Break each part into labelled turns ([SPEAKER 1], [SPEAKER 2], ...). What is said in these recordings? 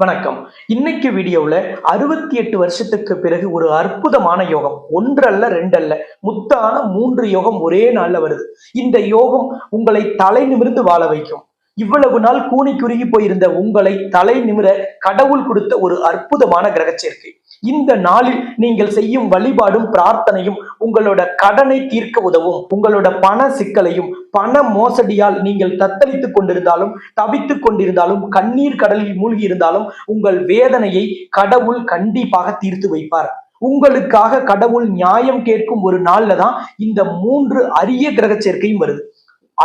[SPEAKER 1] வணக்கம். இன்னைக்கு வீடியோவில் அறுபத்தி எட்டு வருஷத்துக்கு பிறகு ஒரு அற்புதமான யோகம். ஒன்றல்ல ரெண்டல்ல. முத்தான மூன்று யோகம் ஒரே நாள்ல வருது. இந்த யோகம் உங்களை தலை நிமிர்ந்து வாழ வைக்கும். இவ்வளவு நாள் கூனி குறுகி போயிருந்த உங்களை தலை நிமிர கடவுள் கொடுத்த ஒரு அற்புதமான கிரக சேர்க்கை இந்த நாளில் நீங்கள் செய்யும் வழிபாடும் பிரார்த்தனையும் உங்களோட கடனை தீர்க்க உதவும். உங்களோட பண சிக்கலையும் பண மோசடியால் நீங்கள் தத்தளித்துக் கொண்டிருந்தாலும் தவித்துக் கொண்டிருந்தாலும் கண்ணீர் கடலில் மூழ்கி இருந்தாலும் உங்கள் வேதனையை கடவுள் கண்டிப்பாக தீர்த்து வைப்பார். உங்களுக்காக கடவுள் நியாயம் கேட்கும் ஒரு நாள்ல தான் இந்த மூன்று அரிய கிரக சேர்க்கையும் வருது.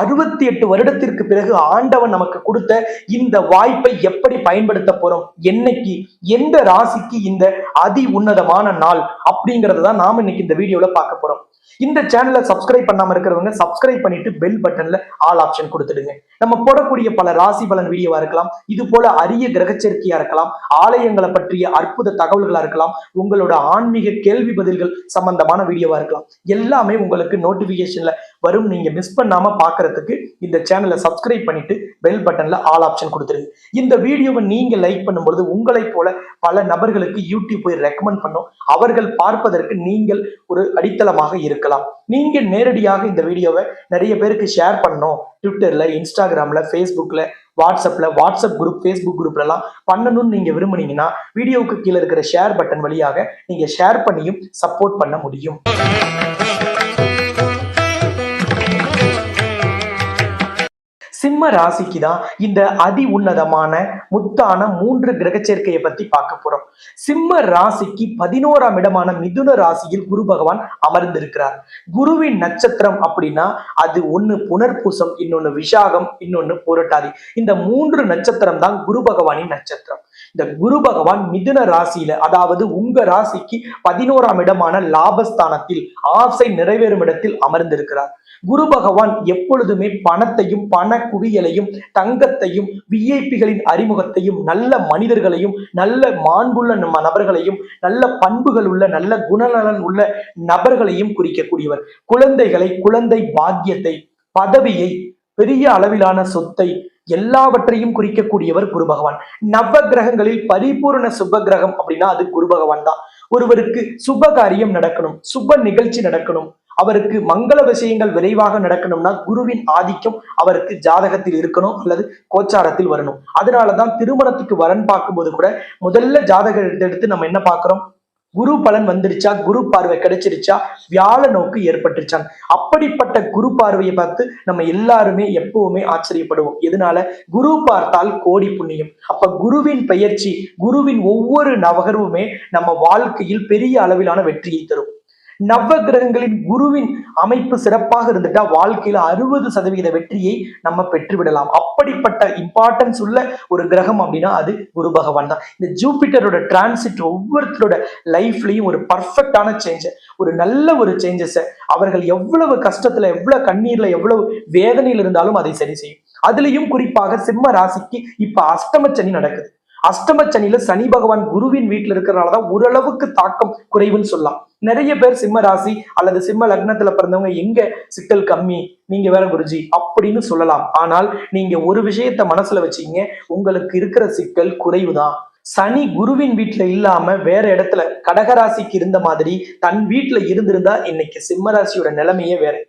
[SPEAKER 1] அறுபத்தி எட்டு வருடத்திற்கு பிறகு ஆண்டவன் நமக்கு கொடுத்த இந்த வாய்ப்பை எப்படி பயன்படுத்த போறோம்? என்னைக்கு எந்த ராசிக்கு இந்த அதி உன்னதமான நாள் அப்படிங்கறத தான் நாம இன்னைக்கு இந்த வீடியோல பார்க்க போறோம். இந்த சேனலை சப்ஸ்கிரைப் பண்ணாம இருக்கிறவங்க சப்ஸ்கிரைப் பண்ணிட்டு பெல் பட்டன்ல ஆல் ஆப்ஷன் கொடுத்துடுங்க. நம்ம போடக்கூடிய பல ராசி பலன் வீடியோவா இருக்கலாம். இது போல அரிய கிரகச்சேர்க்கையா இருக்கலாம். ஆலயங்களை பற்றிய அற்புத தகவல்களா இருக்கலாம். உங்களோட ஆன்மீக கேள்வி பதில்கள் சம்பந்தமான வீடியோவா இருக்கலாம். எல்லாமே உங்களுக்கு நோட்டிபிகேஷன்ல வரும். நீங்க மிஸ் பண்ணாம பாக்குறதுக்கு இந்த சேனலை சப்ஸ்கிரைப் பண்ணிட்டு பெல் பட்டன்ல ஆல் ஆப்ஷன் கொடுத்துருங்க இந்த வீடியோவை நீங்க லைக் பண்ணும்பொழுது உங்களைப் போல பல நபர்களுக்கு யூடியூப் போய் ரெக்கமெண்ட் பண்ணும். அவர்கள் பார்ப்பதற்கு நீங்கள் ஒரு அடித்தளமாக இருக்கலாம். நீங்க நேரடியாக இந்த வீடியோவை நிறைய பேருக்கு ஷேர் பண்ணணும். ட்விட்டர்ல இன்ஸ்டாகிராம்ல ஃபேஸ்புக்ல வாட்ஸ்அப்ல வாட்ஸ்அப் குரூப் ஃபேஸ்புக் குரூப்ல எல்லாம் பண்ணணும்னு நீங்க விரும்புனீங்கன்னா வீடியோவுக்கு கீழே இருக்கிற ஷேர் பட்டன் வழியாக நீங்க ஷேர் பண்ணியும் சப்போர்ட் பண்ண முடியும். சிம்ம ராசிக்கு தான் இந்த அதி உன்னதமான முத்தான மூன்று கிரக சேர்க்கையை பத்தி பார்க்க போறோம். சிம்ம ராசிக்கு பதினோராம் இடமான மிதுன ராசியில் குரு பகவான் அமர்ந்திருக்கிறார். குருவின் நட்சத்திரம் அப்படின்னா அது ஒண்ணு புனர்பூசம் இன்னொன்னு விஷாகம் இன்னொன்னு புரட்டாதி. இந்த மூன்று நட்சத்திரம் தான் குரு பகவானின் நட்சத்திரம். இந்த குரு பகவான் மிதுன ராசியில அதாவது உங்க ராசிக்கு பதினோராம் இடமான லாபஸ்தானத்தில் ஆசை நிறைவேறும் இடத்தில் அமர்ந்திருக்கிறார். குரு பகவான் எப்பொழுதுமே பணத்தையும் பண குவியலையும் தங்கத்தையும் விஐபிகளின் அறிமுகத்தையும் நல்ல மனிதர்களையும் நல்ல மாண்புள்ள நம்ம நபர்களையும் நல்ல பண்புகள் உள்ள நல்ல குணநலன் உள்ள நபர்களையும் குறிக்கக்கூடியவர். குழந்தைகளை குழந்தை பாக்கியத்தை பதவியை பெரிய அளவிலான சொத்தை எல்லாவற்றையும் குறிக்கக்கூடியவர் குரு பகவான். நவ கிரகங்களில் பரிபூரண சுப கிரகம் அப்படின்னா அது குரு பகவான் தான். ஒருவருக்கு சுப காரியம் நடக்கணும் சுப நிகழ்ச்சி நடக்கணும். அவருக்கு மங்கள விஷயங்கள் விரைவாக நடக்கணும்னா குருவின் ஆதிக்கம் அவருக்கு ஜாதகத்தில் இருக்கணும் அல்லது கோச்சாரத்தில் வரணும். அதனாலதான் திருமணத்துக்கு வரன் பார்க்கும்போது கூட முதல்ல ஜாதகத்தை எடுத்து நம்ம என்ன பார்க்கிறோம்? குரு பலன் வந்துருச்சா? குரு பார்வை கிடைச்சிருச்சா? வியாழ நோக்கு ஏற்பட்டுருச்சான். அப்படிப்பட்ட குரு பார்வையை பார்த்து நம்ம எல்லாருமே எப்பவுமே ஆச்சரியப்படுவோம். இதனால குரு பார்த்தால் கோடி புண்ணியம். அப்ப குருவின் பெயர்ச்சி குருவின் ஒவ்வொரு நகர்வுமே நம்ம வாழ்க்கையில் பெரிய அளவிலான வெற்றியை தரும். நவ கிரகங்களின் குருவின் அமைப்பு சிறப்பாக இருந்துட்டா வாழ்க்கையில அறுபது சதவீத வெற்றியை நம்ம பெற்றுவிடலாம். அப்படிப்பட்ட இம்பார்ட்டன்ஸ் உள்ள ஒரு கிரகம் அப்படின்னா அது குரு பகவான் தான். இந்த ஜூபிட்டரோட டிரான்சிட் ஒவ்வொருத்தரோட லைஃப்லயும் ஒரு பர்ஃபெக்டான சேஞ்ச ஒரு நல்ல ஒரு சேஞ்சஸை அவர்கள் எவ்வளவு கஷ்டத்துல எவ்வளவு கண்ணீர்ல எவ்வளவு வேதனையில் இருந்தாலும் அதை சரி செய்யும். அதுலயும் குறிப்பாக சிம்ம ராசிக்கு இப்ப அஷ்டம சனி நடக்குது. அஷ்டம சனியில சனி பகவான் குருவின் வீட்டுல இருக்கிறனாலதான் ஓரளவுக்கு தாக்கம் குறைவுன்னு சொல்லலாம். நிறைய பேர் சிம்ம ராசி அல்லது சிம்ம லக்னத்துல பிறந்தவங்க எங்க சிக்கல் கம்மி? நீங்க வேற குருஜி. அப்படின்னு சொல்லலாம். ஆனால் நீங்க ஒரு விஷயத்த மனசுல வச்சீங்க உங்களுக்கு இருக்கிற சிக்கல் குறைவுதான். சனி குருவின் வீட்டுல இல்லாம வேற இடத்துல கடகராசிக்கு இருந்த மாதிரி தன் வீட்டுல இருந்திருந்தா இன்னைக்கு சிம்மராசியோட நிலைமையே வேற.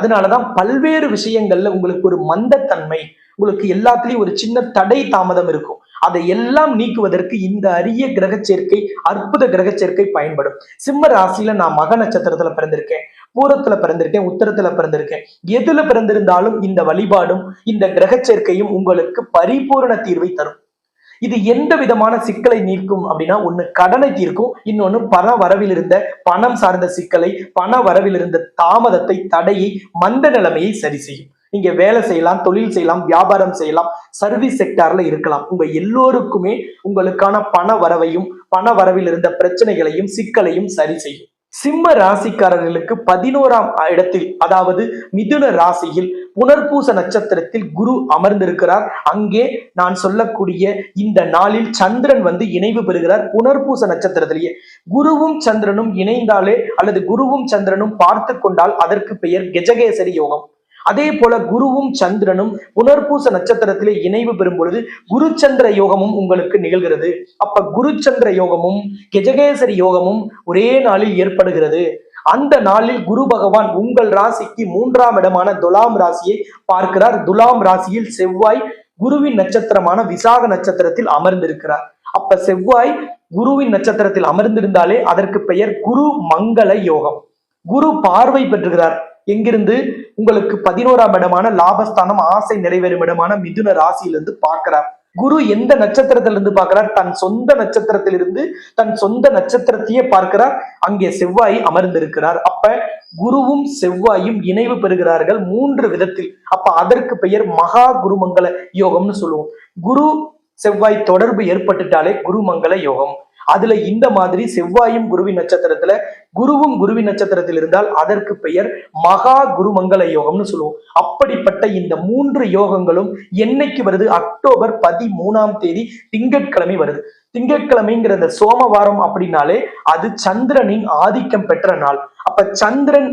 [SPEAKER 1] அதனாலதான் பல்வேறு விஷயங்கள்ல உங்களுக்கு ஒரு மந்தத்தன்மை உங்களுக்கு எல்லாத்துலயும் ஒரு சின்ன தடை தாமதம் இருக்கும். அதை எல்லாம் நீக்குவதற்கு இந்த அரிய கிரக சேர்க்கை அற்புத கிரக சேர்க்கை பயன்படும். சிம்ம ராசியில நான் மக நட்சத்திரத்துல பிறந்திருக்கேன் பூரத்துல பிறந்திருக்கேன் உத்தரத்துல பிறந்திருக்கேன். எதுல பிறந்திருந்தாலும் இந்த வழிபாடும் இந்த கிரக சேர்க்கையும் உங்களுக்கு பரிபூரண தீர்வை தரும். இது எந்த விதமான சிக்கலை நீக்கும் அப்படின்னா ஒண்ணு கடனை தீர்க்கும் இன்னொன்னு பண வரவில் இருந்த பணம் சார்ந்த சிக்கலை பண வரவில் இருந்த தாமதத்தை தடையை மந்த நிலைமையை சரி செய்யும். நீங்க வேலை செய்யலாம் தொழில் செய்யலாம் வியாபாரம் செய்யலாம் சர்வீஸ் செக்டார்ல இருக்கலாம். உங்க எல்லோருக்குமே உங்களுக்கான பண வரவையும் பண வரவில் இருந்த பிரச்சனைகளையும் சிக்கலையும் சரி செய்யும். சிம்ம ராசிக்காரர்களுக்கு பதினோராம் இடத்தில் அதாவது மிதுன ராசியில் புனர்பூச நட்சத்திரத்தில் குரு அமர்ந்திருக்கிறார். அங்கே நான் சொல்லக்கூடிய இந்த நாளில் சந்திரன் வந்து இணைவு பெறுகிறார் புனர்பூச நட்சத்திரத்திலேயே. குருவும் சந்திரனும் இணைந்தாலே அல்லது குருவும் சந்திரனும் பார்த்து கொண்டால் அதற்கு பெயர் கெஜகேசரி யோகம். அதே போல குருவும் சந்திரனும் புனர்பூச நட்சத்திரத்திலே இணைவு பெறும் பொழுது குருச்சந்திர யோகமும் உங்களுக்கு நிகழ்கிறது. அப்ப குரு சந்திர யோகமும் கெஜகேசரி யோகமும் ஒரே நாளில் ஏற்படுகிறது. அந்த நாளில் குரு பகவான் உங்கள் ராசிக்கு மூன்றாம் இடமான துலாம் ராசியை பார்க்கிறார். துலாம் ராசியில் செவ்வாய் குருவின் நட்சத்திரமான விசாக நட்சத்திரத்தில் அமர்ந்திருக்கிறார். அப்ப செவ்வாய் குருவின் நட்சத்திரத்தில் அமர்ந்திருந்தாலே அதற்கு பெயர் குரு மங்கள யோகம். குரு பார்வை பெற்றுகிறார். எங்கிருந்து உங்களுக்கு பதினோராம் இடமான லாபஸ்தானம் ஆசை நிறைவேறும் இடமான மிதுன ராசியிலிருந்து பாக்குறார் குரு எந்த நட்சத்திரத்திலிருந்து பார்க்கிறார்? தன் சொந்த நட்சத்திரத்திலிருந்து தன் சொந்த நட்சத்திரத்தையே பார்க்கிறார். அங்கே செவ்வாய் அமர்ந்திருக்கிறார். அப்ப குருவும் செவ்வாயும் இணைவு பெறுகிறார்கள் மூன்று விதத்தில். அப்ப அதற்கு பெயர் மகா குருமங்கல யோகம்னு சொல்லுவோம். குரு செவ்வாய் தொடர்பு ஏற்பட்டுட்டாலே குருமங்கல யோகம். அதுல இந்த மாதிரி செவ்வாயும் குருவின் நட்சத்திரத்துல குருவும் குருவின் நட்சத்திரத்தில் இருந்தால் அதற்கு பெயர் மகா குருமங்கல யோகம்னு சொல்லுவோம். அப்படிப்பட்ட இந்த மூன்று யோகங்களும் என்னைக்கு வருது? அக்டோபர் பதிமூணாம் தேதி திங்கட்கிழமை வருது. திங்கட்கிழமைங்கிற அந்த சோமவாரம் அப்படின்னாலே அது சந்திரனின் ஆதிக்கம் பெற்ற நாள். அப்ப சந்திரன்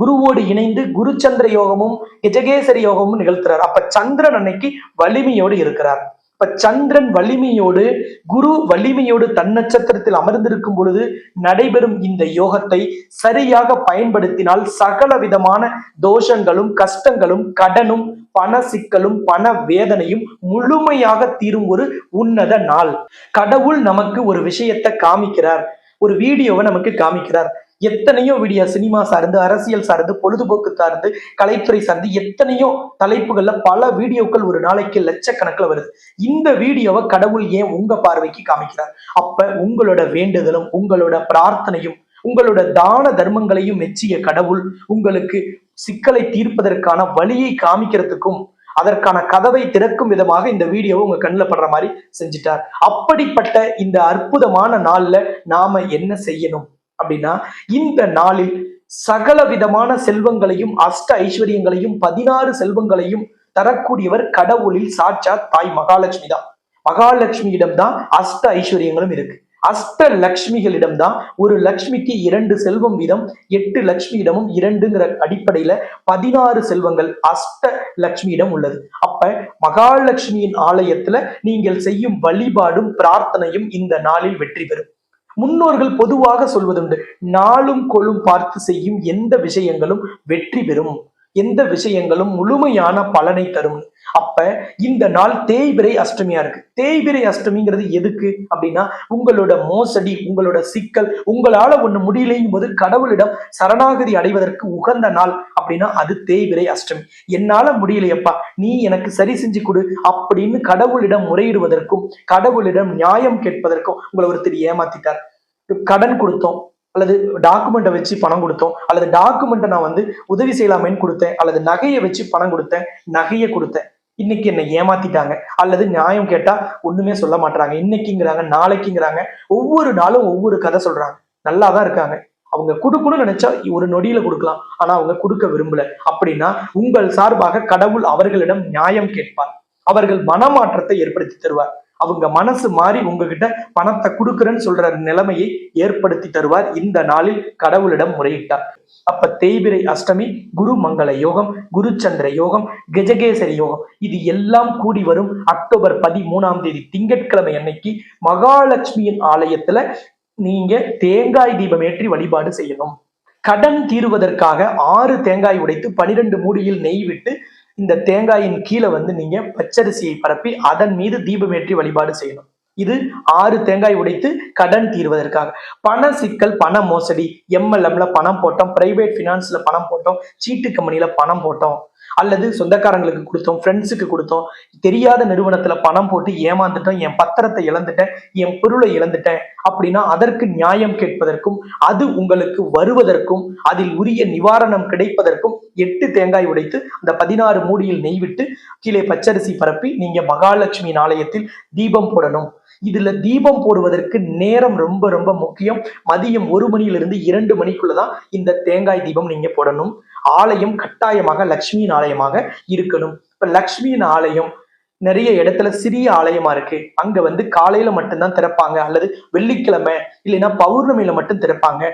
[SPEAKER 1] குருவோடு இணைந்து குரு சந்திர யோகமும் கஜகேசரி யோகமும் நிகழ்த்துறார். அப்ப சந்திரன் அன்னைக்கு வலிமையோடு இருக்கிறார். இப்ப சந்திரன் வலிமையோடு குரு வலிமையோடு தன் நட்சத்திரத்தில் அமர்ந்திருக்கும் பொழுது நடைபெறும் இந்த யோகத்தை சரியாக பயன்படுத்தினால் சகல விதமான தோஷங்களும் கஷ்டங்களும் கடனும் பண சிக்கலும் பண வேதனையும் முழுமையாக தீரும் ஒரு உன்னத நாள். கடவுள் நமக்கு ஒரு விஷயத்தை காமிக்கிறார். ஒரு வீடியோவை நமக்கு காமிக்கிறார். எத்தனையோ வீடியோ சினிமா சார்ந்து அரசியல் சார்ந்து பொழுதுபோக்கு சார்ந்து கலைத்துறை சார்ந்து எத்தனையோ தலைப்புகள்ல பல வீடியோக்கள் ஒரு நாளைக்கு லட்சக்கணக்கில் வருது. இந்த வீடியோவை கடவுள் ஏன் உங்க பார்வைக்கு காமிக்கிறார்? அப்ப உங்களோட வேண்டுதலும் உங்களோட பிரார்த்தனையும் உங்களோட தான தர்மங்களையும் மெச்சிய கடவுள் உங்களுக்கு சிக்கலை தீர்ப்பதற்கான வழியை காமிக்கிறதுக்கும் அதற்கான கதவை திறக்கும் விதமாக இந்த வீடியோவை உங்க கண்ணில் படுற மாதிரி செஞ்சிட்டார். அப்படிப்பட்ட இந்த அற்புதமான நாள்ல நாம என்ன செய்யணும்? அப்படின்னா இந்த நாளில் சகல விதமான செல்வங்களையும் அஷ்ட ஐஸ்வர்யங்களையும் பதினாறு செல்வங்களையும் தரக்கூடியவர் கடவுளில் சாட்சாத் தாய் மகாலட்சுமி தான். மகாலட்சுமியிடம் தான் அஷ்ட ஐஸ்வர்யங்களும் இருக்கு. அஷ்ட லக்ஷ்மிகளிடம் தான் ஒரு லக்ஷ்மிக்கு இரண்டு செல்வம் வீதம் எட்டு லக்ஷ்மியிடமும் இரண்டுங்கிற அடிப்படையில பதினாறு செல்வங்கள் அஷ்ட லக்ஷ்மியிடம் உள்ளது. அப்ப மகாலட்சுமியின் ஆலயத்துல நீங்கள் செய்யும் வழிபாடும் பிரார்த்தனையும் இந்த நாளில் வெற்றி பெறும். முன்னோர்கள் பொதுவாக சொல்வதுண்டு நாளும் கொழும் பார்த்து செய்யும் எந்த விஷயங்களும் வெற்றி பெறும். எந்த விஷயங்களும் முழுமையான பலனை தரும். அப்ப இந்த நாள் தேய்பிரை அஷ்டமியா இருக்கு. தேய்பிரை அஷ்டமிங்கிறது எதுக்கு? அப்படின்னா உங்களோட மோசடி உங்களோட சிக்கல் உங்களால ஒண்ணு முடியலையும் போது கடவுளிடம் சரணாகதி அடைவதற்கு உகந்த நாள் அப்படின்னா அது தேய்பிரை அஷ்டமி. என்னால முடியலையப்பா நீ எனக்கு சரி செஞ்சு கொடு அப்படின்னு கடவுளிடம் முறையிடுவதற்கும் கடவுளிடம் நியாயம் கேட்பதற்கும் உங்களை ஒருத்தர் ஏமாத்திட்டார். கடன் கொடுத்தோம். அல்லது டாக்குமெண்ட்டை வச்சு பணம் கொடுத்தோம். அல்லது டாக்குமெண்ட்டை நான் வந்து உதவி செய்யலாமேன்னு கொடுத்தேன். அல்லது நகையை வச்சு பணம் கொடுத்தேன். நகையை கொடுத்தேன். இன்னைக்கு என்னை ஏமாத்திட்டாங்க. அல்லது நியாயம் கேட்டா ஒண்ணுமே சொல்ல மாட்டாங்க இன்னைக்குங்கிறாங்க நாளைக்குங்கிறாங்க. ஒவ்வொரு நாளும் ஒவ்வொரு கதை சொல்றாங்க. நல்லா தான் இருக்காங்க. அவங்க கொடுக்கணும்னு நினைச்சா ஒரு நொடியில கொடுக்கலாம். ஆனா அவங்க கொடுக்க விரும்பல. அப்படின்னா உங்கள் சார்பாக கடவுள் அவர்களிடம் நியாயம் கேட்பார். அவர்கள் மனமாற்றத்தை ஏற்படுத்தி தருவார். அவங்க மனசு மாறி உங்ககிட்ட பணத்தை கொடுக்குறேன்னு சொல்ற நிலைமையை ஏற்படுத்தி தருவார். இந்த நாளில் கடவுளிடம் முறையிட்டார். அப்ப தேய்பிரை அஷ்டமி குரு மங்கள யோகம் குரு சந்திர யோகம் கஜகேசரி யோகம் இது எல்லாம் கூடி வரும் அக்டோபர் பதிமூணாம் தேதி திங்கட்கிழமை அன்னைக்கு மகாலட்சுமியின் ஆலயத்துல நீங்க தேங்காய் தீபம் ஏற்றி வழிபாடு செய்யணும். கடன் தீருவதற்காக ஆறு தேங்காய் உடைத்து பனிரெண்டு மூடியில் நெய் விட்டு இந்த தேங்காயின் கீழே வந்து நீங்க பச்சரிசியை பரப்பி அதன் மீது தீபமேற்றி வழிபாடு செய்யணும். இது ஆறு தேங்காய் உடைத்து கடன் தீர்வதற்காக. பண சிக்கல் பண மோசடி எம்எல்எம்ல பணம் போட்டோம் பிரைவேட் பினான்ஸ்ல பணம் போட்டோம் சீட்டு கம்பெனில பணம் போட்டோம். அல்லது சொந்தக்காரங்களுக்கு கொடுத்தோம் ஃப்ரெண்ட்ஸுக்கு கொடுத்தோம். தெரியாத நிறுவனத்துல பணம் போட்டு ஏமாந்துட்டோம் என் பத்திரத்தை இழந்துட்டேன் என் பொருளை இழந்துட்டேன் அப்படின்னா அதற்கு நியாயம் கேட்பதற்கும் அது உங்களுக்கு வருவதற்கும் அதில் உரிய நிவாரணம் கிடைப்பதற்கும் எட்டு தேங்காய் உடைத்து அந்த பதினாறு மூடியில் நெய் விட்டு கீழே பச்சரிசி பரப்பி நீங்க மகாலட்சுமி ஆலயத்தில் தீபம் போடணும். இதுல தீபம் போடுவதற்கு நேரம் ரொம்ப ரொம்ப முக்கியம். மதியம் ஒரு மணியிலிருந்து இரண்டு மணிக்குள்ளதான் இந்த தேங்காய் தீபம் நீங்க போடணும். ஆலயம் கட்டாயமாக லக்ஷ்மியின் ஆலயமாக இருக்கணும். இப்ப லக்ஷ்மியின் ஆலயம் நிறைய இடத்துல சிறிய ஆலயமா இருக்கு. அங்க வந்து காலையில மட்டும்தான் திறப்பாங்க. அல்லது வெள்ளிக்கிழமை இல்லைன்னா பௌர்ணமியில மட்டும் திறப்பாங்க.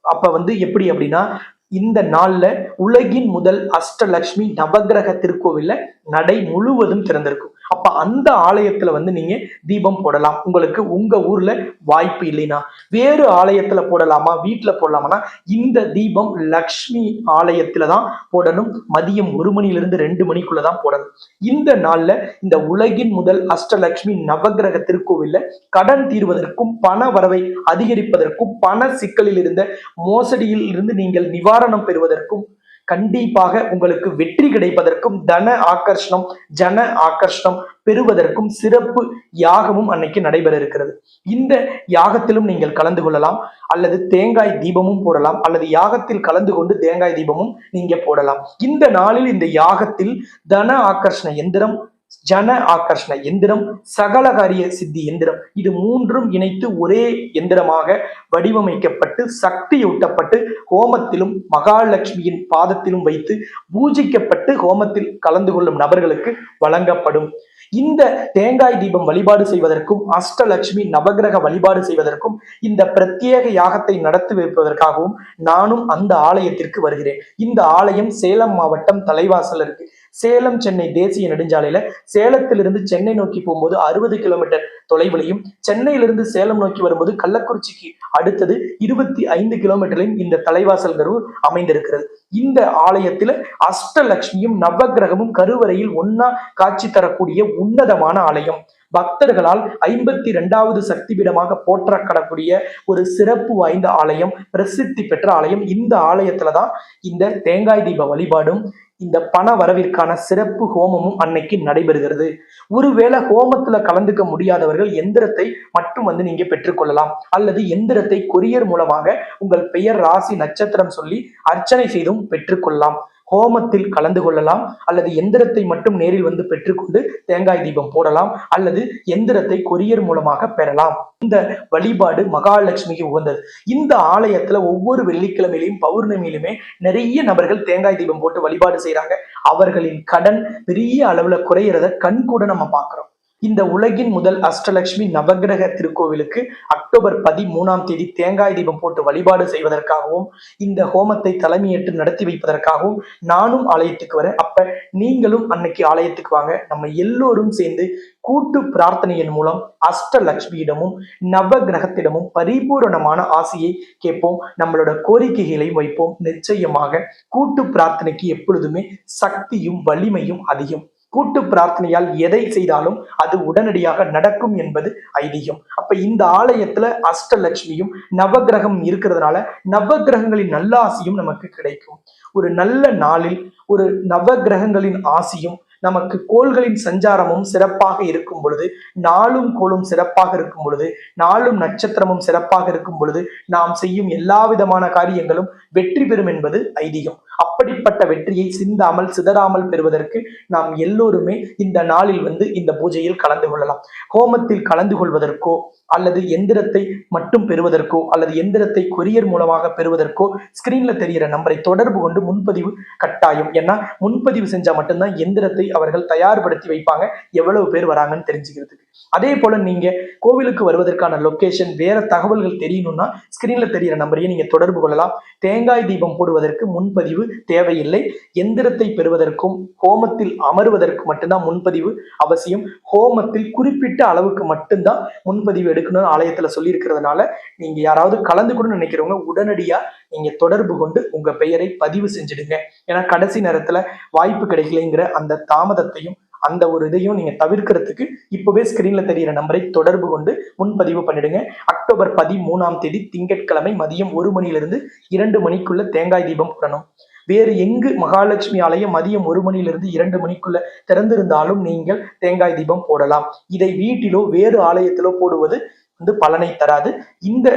[SPEAKER 1] அப்ப வந்து எப்படி அப்படின்னா இந்த நாள்ல உலகின் முதல் அஷ்டலக்ஷ்மி நவக்கிரக திருக்கோவில்ல நடை முழுவதும் திறந்திருக்கும். அப்ப அந்த ஆலயத்துல வந்து நீங்க தீபம் போடலாம். உங்களுக்கு உங்க ஊர்ல வாய்ப்பு இல்லைனா வேறு ஆலயத்துல போடலாமா? வீட்டுல போடலாமானா இந்த தீபம் லக்ஷ்மி ஆலயத்துல தான் போடணும். மதியம் ஒரு மணிலிருந்து ரெண்டு மணிக்குள்ள தான் போடணும். இந்த நாள்ல இந்த உலகின் முதல் அஷ்டலக்ஷ்மி நவகிரக திருக்கோவில்ல கடன் தீர்வதற்கும் பண வரவை அதிகரிப்பதற்கும் பண சிக்கலில் இருந்த மோசடியில் இருந்து நீங்கள் நிவாரணம் பெறுவதற்கும் கண்டிப்பாக உங்களுக்கு வெற்றி கிடைப்பதற்கும் தன ஆகர்ஷணம் ஜன ஆகர்ஷணம் பெறுவதற்கும் சிறப்பு யாகமும் அன்னைக்கு நடைபெற இருக்கிறது. இந்த யாகத்திலும் நீங்கள் கலந்து கொள்ளலாம். அல்லது தேங்காய் தீபமும் போடலாம். அல்லது யாகத்தில் கலந்து கொண்டு தேங்காய் தீபமும் நீங்க போடலாம். இந்த நாளில் இந்த யாகத்தில் தன ஆகர்ஷண எந்திரம் ஜன ஆகர்ஷண எந்திரம் சகலகாரிய சித்தி எந்திரம். இது மூன்றும் இணைத்து ஒரே எந்திரமாக வடிவமைக்கப்பட்டு சக்தியூட்டப்பட்டு ஹோமத்திலும் மகாலட்சுமியின் பாதத்திலும் வைத்து பூஜிக்கப்பட்டு ஹோமத்தில் கலந்து கொள்ளும் நபர்களுக்கு வழங்கப்படும். இந்த தேங்காய் தீபம் வழிபாடு செய்வதற்கும் அஷ்டலட்சுமி நவகிரக வழிபாடு செய்வதற்கும் இந்த பிரத்யேக யாகத்தை நடத்தி வைப்பதற்காகவும் நானும் அந்த ஆலயத்திற்கு வருகிறேன். இந்த ஆலயம் சேலம் மாவட்டம் தலைவாசல் இருக்கு. சேலம் சென்னை தேசிய நெடுஞ்சாலையில சேலத்திலிருந்து சென்னை நோக்கி போகும்போது அறுபது கிலோமீட்டர் தொலைவிலையும் சென்னையிலிருந்து சேலம் நோக்கி வரும்போது கள்ளக்குறிச்சிக்கு அடுத்தது இருபத்தி ஐந்து கிலோமீட்டரிலும் இந்த தலைவாசல் கரு அமைந்திருக்கிறது. இந்த ஆலயத்துல அஷ்டலட்சுமியும் நவகிரகமும் கருவறையில் ஒன்னா காட்சி தரக்கூடிய உன்னதமான ஆலயம். பக்தர்களால் ஐம்பத்தி இரண்டாவது சக்தி பீடமாக போற்றப்படக்கூடிய ஒரு சிறப்பு வாய்ந்த ஆலயம் பிரசித்தி பெற்ற ஆலயம். இந்த ஆலயத்துலதான் இந்த தேங்காய் தீப வழிபாடும் இந்த பண வரவிற்கான சிறப்பு ஹோமமும் அன்னைக்கு நடைபெறுகிறது. ஒருவேளை ஹோமத்துல கலந்துக்க முடியாதவர்கள் எந்திரத்தை மட்டும் வந்து நீங்க பெற்றுக்கொள்ளலாம். அல்லது எந்திரத்தை கொரியர் மூலமாக உங்கள் பெயர் ராசி நட்சத்திரம் சொல்லி அர்ச்சனை செய்தும் பெற்றுக்கொள்ளலாம். ஹோமத்தில் கலந்து கொள்ளலாம் அல்லது எந்திரத்தை மட்டும் நேரில் வந்து பெற்றுக்கொண்டு தேங்காய் தீபம் போடலாம் அல்லது எந்திரத்தை கொரியர் மூலமாக பெறலாம். இந்த வழிபாடு மகாலட்சுமிக்கு உகந்தது. இந்த ஆலயத்துல ஒவ்வொரு வெள்ளிக்கிழமையிலும் பௌர்ணமியிலுமே நிறைய நபர்கள் தேங்காய் தீபம் போட்டு வழிபாடு செய்றாங்க. அவர்களின் கடன் பெரிய அளவுல குறையிறத கண் கூட நம்ம பாக்குறோம் இந்த உலகின் முதல் அஷ்டலட்சுமி நவகிரக திருக்கோவிலுக்கு அக்டோபர் பதிமூணாம் தேதி தேங்காய் தீபம் போட்டு வழிபாடு செய்வதற்காகவும் இந்த ஹோமத்தை தலைமையேற்று நடத்தி வைப்பதற்காகவும் நானும் ஆலயத்துக்கு வரேன். அப்ப நீங்களும் அன்னைக்கு ஆலயத்துக்கு வாங்க. நம்ம எல்லோரும் சேர்ந்து கூட்டு பிரார்த்தனையின் மூலம் அஷ்டலட்சுமியிடமும் நவ கிரகத்திடமும் பரிபூரணமான ஆசையை கேட்போம். நம்மளோட கோரிக்கைகளையும் வைப்போம். நிச்சயமாக கூட்டு பிரார்த்தனைக்கு எப்பொழுதுமே சக்தியும் வலிமையும் அதிகம். கூட்டு பிரார்த்தனையால் எதை செய்தாலும் அது உடனடியாக நடக்கும் என்பது ஐதீகம். அப்ப இந்த ஆலயத்துல அஷ்டலட்சுமியும் நவகிரகம் இருக்கிறதுனால நவகிரகங்களின் நல்ல ஆசையும் நமக்கு கிடைக்கும். ஒரு நல்ல நாளில் ஒரு நவகிரகங்களின் ஆசியும் நமக்கு கோள்களின் சஞ்சாரமும் சிறப்பாக இருக்கும் பொழுது நாளும் கோளும் சிறப்பாக இருக்கும் பொழுது நாளும் நட்சத்திரமும் சிறப்பாக இருக்கும் பொழுது நாம் செய்யும் எல்லா விதமான காரியங்களும் வெற்றி பெறும் என்பது ஐதீகம். அப்படிப்பட்ட வெற்றியை சிந்தாமல் சிதறாமல் பெறுவதற்கு நாம் எல்லோருமே இந்த நாளில் வந்து இந்த பூஜையில் கலந்து கொள்ளலாம். ஹோமத்தில் கலந்து கொள்வதற்கோ அல்லது எந்திரத்தை மட்டும் பெறுவதற்கோ அல்லது எந்திரத்தை கொரியர் மூலமாக பெறுவதற்கோ ஸ்கிரீன்ல தெரிகிற நம்பரை தொடர்பு கொண்டு முன்பதிவு கட்டாயம். ஏன்னா முன்பதிவு செஞ்சா மட்டும்தான் எந்திரத்தை அவர்கள் தயார்படுத்தி வைப்பாங்க. எவ்வளவு பேர் வராங்கன்னு தெரிஞ்சுக்கிறதுக்கு. அதே போல நீங்க கோவிலுக்கு வருவதற்கான லொக்கேஷன் வேற தகவல்கள் தெரியணும்னா ஸ்கிரீன்ல தெரியிற நம்பரையே நீங்க தொடர்பு கொள்ளலாம். தேங்காய் தீபம் போடுவதற்கு முன்பதிவு தேவையில்லை. எந்திரத்தை பெறுவதற்கும் ஹோமத்தில் அமருவதற்கு மட்டும்தான் முன்பதிவு அவசியம். ஹோமத்தில் குறிப்பிட்ட அளவுக்கு மட்டும்தான் முன்பதிவு எடுக்கணும்னு ஆலயத்துல சொல்லி இருக்கிறதுனால நீங்க யாராவது கலந்துக்கணும்னு நினைக்கிறவங்க உடனடியா நீங்க தொடர்பு கொண்டு உங்க பெயரை பதிவு செஞ்சிடுங்க. ஏன்னா கடைசி நேரத்துல வாய்ப்பு கிடைக்கலைங்கிற அந்த தாமதத்தையும் அந்த ஒரு இதையும் நீங்க தவிர்க்கிறதுக்கு இப்பவே ஸ்கிரீன்ல தெரியிற நம்பரை தொடர்பு கொண்டு முன்பதிவு பண்ணிடுங்க. அக்டோபர் பதிமூணாம் தேதி திங்கட்கிழமை மதியம் ஒரு மணியிலிருந்து இரண்டு மணிக்குள்ள தேங்காய் தீபம் போடணும் வேறு எங்கு மகாலட்சுமி ஆலயம் மதியம் ஒரு மணியிலிருந்து இரண்டு மணிக்குள்ள திறந்திருந்தாலும் நீங்கள் தேங்காய் தீபம் போடலாம். இதை வீட்டிலோ வேறு ஆலயத்திலோ போடுவது வந்து பலனை தராது. இந்த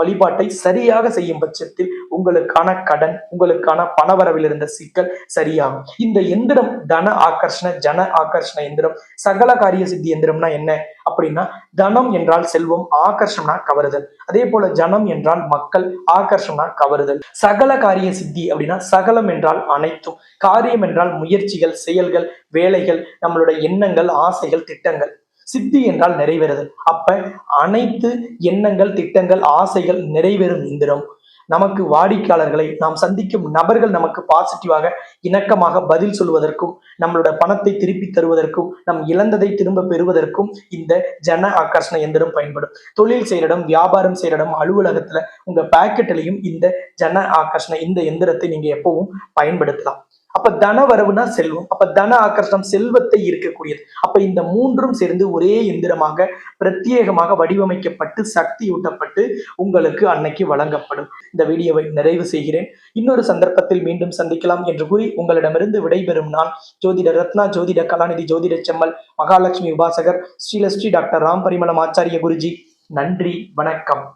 [SPEAKER 1] வழிபாட்டை சரியாக செய்யும் பட்சத்தில் உங்களுக்கான கடன் உங்களுக்கான பணவரவில் இருந்த சிக்கல் சரியாகும். இந்த எந்திரம் தன ஆகர்ஷண ஜன ஆகர்ஷண எந்திரம் சகல காரிய சித்தி எந்திரம்னா என்ன? அப்படின்னா தனம் என்றால் செல்வம் ஆகர்ஷம்னா கவருதல். அதே போல ஜனம் என்றால் மக்கள் ஆகர்ஷம்னா கவருதல். சகல காரிய சித்தி அப்படின்னா சகலம் என்றால் அனைத்தும். காரியம் என்றால் முயற்சிகள் செயல்கள் வேலைகள் நம்மளுடைய எண்ணங்கள் ஆசைகள் திட்டங்கள். சித்தி என்றால் நிறைவேறுதல் அப்ப அனைத்து எண்ணங்கள் திட்டங்கள் ஆசைகள் நிறைவேறும் எந்திரம் நமக்கு வாடிக்கையாளர்களை நாம் சந்திக்கும் நபர்கள் நமக்கு பாசிட்டிவாக இணக்கமாக பதில் சொல்வதற்கும் நம்மளோட பணத்தை திருப்பி தருவதற்கும் நம் இழந்ததை திரும்ப பெறுவதற்கும் இந்த ஜன ஆகர்ஷண எந்திரம் பயன்படும். தொழில் செய்கிற இடம் வியாபாரம் செய்கிற இடம் அலுவலகத்துல உங்க பேக்கெட்லையும் இந்த ஜன ஆகர்ஷண இந்த எந்திரத்தை நீங்க எப்பவும் பயன்படுத்தலாம். அப்ப தன வரவுனா செல்வம். அப்ப தன ஆக்கர்ஷணம் செல்வத்தை இருக்கக்கூடியது அப்ப இந்த மூன்றும் சேர்ந்து ஒரே எந்திரமாக பிரத்யேகமாக வடிவமைக்கப்பட்டு சக்தியூட்டப்பட்டு உங்களுக்கு அன்னைக்கு வழங்கப்படும். இந்த வீடியோவை நிறைவு செய்கிறேன். இன்னொரு சந்தர்ப்பத்தில் மீண்டும் சந்திக்கலாம் என்று கூறி உங்களிடமிருந்து விடைபெறும் நான் ஜோதிட ரத்னா ஜோதிட கலாநிதி ஜோதிட செம்மல் மகாலட்சுமி உபாசகர் ஸ்ரீலஸ்ரீ டாக்டர் ராம் பரிமளம் ஆச்சாரிய குருஜி. நன்றி வணக்கம்.